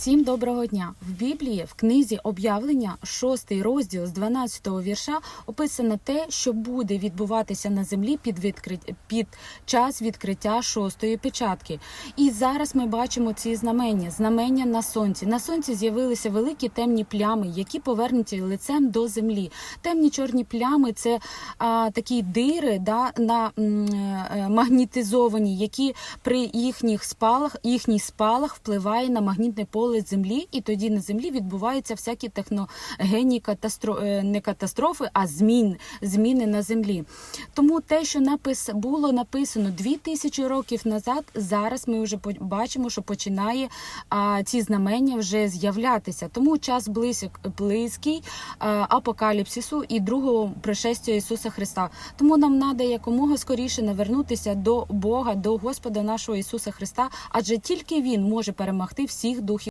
Всім доброго дня! В Біблії в книзі об'явлення, 6 розділ з 12 вірша, описано те, що буде відбуватися на землі під, відкрит... під час відкриття шостої печатки. І зараз ми бачимо ці знамення, знамення на сонці. На сонці з'явилися великі темні плями, які повернуті лицем до землі. Темні чорні плями це а, такі дири да, на м, е, магнітизовані, які при їхніх спалах, їхній спалах впливає на магнітне поле землі, і тоді на землі відбуваються всякі техногенні катастро... е, не катастрофи, а змін, зміни на землі. Тому те, що напис... було написано 2000 років назад, зараз ми вже бачимо, що починає а, ці знамення вже з'являтися. Тому час близьк, близький а, апокаліпсису і другого пришестя Ісуса Христа. Тому нам треба якомога скоріше навернутися до Бога, до Господа нашого Ісуса Христа, адже тільки Він може перемогти всіх духів.